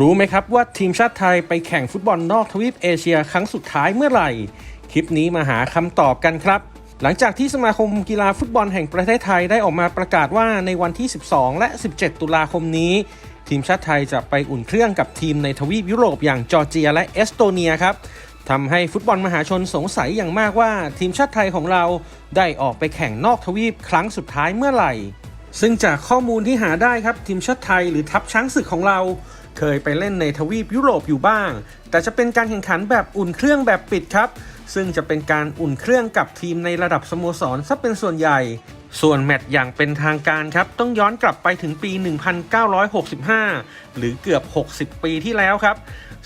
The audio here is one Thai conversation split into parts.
รู้ไหมครับว่าทีมชาติไทยไปแข่งฟุตบอลนอกทวีปเอเชียครั้งสุดท้ายเมื่อไหร่ คลิปนี้มาหาคำตอบกันครับ หลังจากที่สมาคมกีฬาฟุตบอลแห่งประเทศไทยได้ออกมาประกาศว่าในวันที่ 12 และ 17 ตุลาคมนี้ ทีมชาติไทยจะไปอุ่นเครื่องกับทีมในทวีปยุโรปอย่างจอร์เจียและเอสโตเนียครับทำให้ฟุตบอลมหาชนสงสัยอย่างมากว่า ทีมชาติไทยของเราได้ออกไปแข่งนอกทวีปครั้งสุดท้ายเมื่อไหร่ ซึ่งจากข้อมูลที่หาได้ครับทีมชาติไทยหรือทัพช้างศึกของเรา เคยไปเล่นในทวีปยุโรปอยู่บ้าง แต่จะเป็นการแข่งขันแบบอุ่นเครื่องแบบปิดครับ ซึ่งจะเป็นการอุ่นเครื่องกับทีมในระดับสโมสรซะเป็นส่วนใหญ่ ส่วนแมตช์อย่างเป็นทางการครับ ต้องย้อนกลับไปถึงปี 1965 หรือเกือบ 60 ปีที่แล้วครับ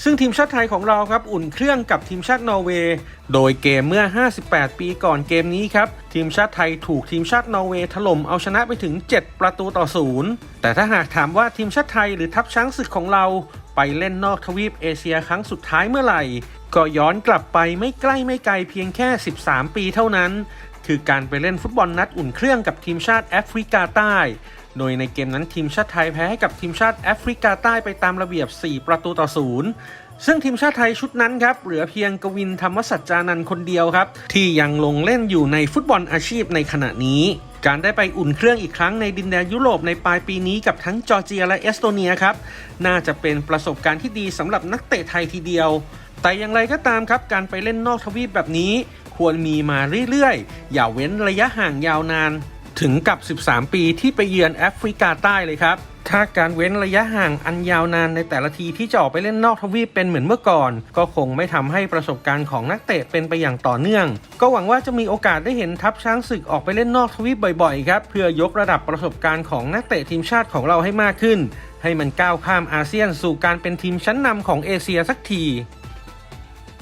ซึ่งทีมชาติไทยของเราครับอุ่นเครื่องกับทีมชาตินอร์เวย์ โดยเกมเมื่อ 58 ปีก่อนเกมนี้ครับ ทีมชาติไทยถูกทีมชาตินอร์เวย์ถล่มเอาชนะไปถึง 7 ประตูต่อศูนย์แต่ถ้าหากถามว่าทีมชาติไทยหรือทัพช้างศึกของเราไปเล่นนอกทวีปเอเชียครั้งสุดท้ายเมื่อไหร่ ก็ย้อนกลับไปไม่ใกล้ไม่ไกลเพียงแค่ 13 ปีเท่านั้น คือการไปเล่นฟุตบอลนัดอุ่นเครื่องกับทีมชาติแอฟริกาใต้ โดยในเกมนั้นทีมชาติไทยแพ้ให้กับทีมชาติแอฟริกาใต้ไปตามระเบียบ 4 ประตูต่อศูนย์ซึ่งทีมชาติไทยชุดนั้นครับ เหลือเพียงกวินธรรมสัจจานันท์คนเดียวครับ ที่ยังลงเล่นอยู่ในฟุตบอลอาชีพในขณะนี้ การได้ไปอุ่นเครื่องอีกครั้งในดินแดนยุโรปในปลายปีนี้กับทั้งจอร์เจียและเอสโตเนียครับ น่าจะเป็นประสบการณ์ที่ดีสำหรับนักเตะไทยทีเดียว แต่อย่างไรก็ตามครับ การไปเล่นนอกทวีปแบบนี้ ควรมีมาเรื่อยๆ อย่าเว้นระยะห่างยาวนานถึงกับ 13 ปีที่ไปเยือนแอฟริกาใต้เลยครับ ถ้าการเว้นระยะห่างอันยาวนานในแต่ละทีที่จะออกไปเล่นนอกทวีปเป็นเหมือนเมื่อก่อน ก็คงไม่ทำให้ประสบการณ์ของนักเตะเป็นไปอย่างต่อเนื่อง ก็หวังว่าจะมีโอกาสได้เห็นทัพช้างศึกออกไปเล่นนอกทวีปบ่อยๆครับ เพื่อยกระดับประสบการณ์ของนักเตะทีมชาติของเราให้มากขึ้น ให้มันก้าวข้ามอาเซียนสู่การเป็นทีมชั้นนำของเอเชียสักที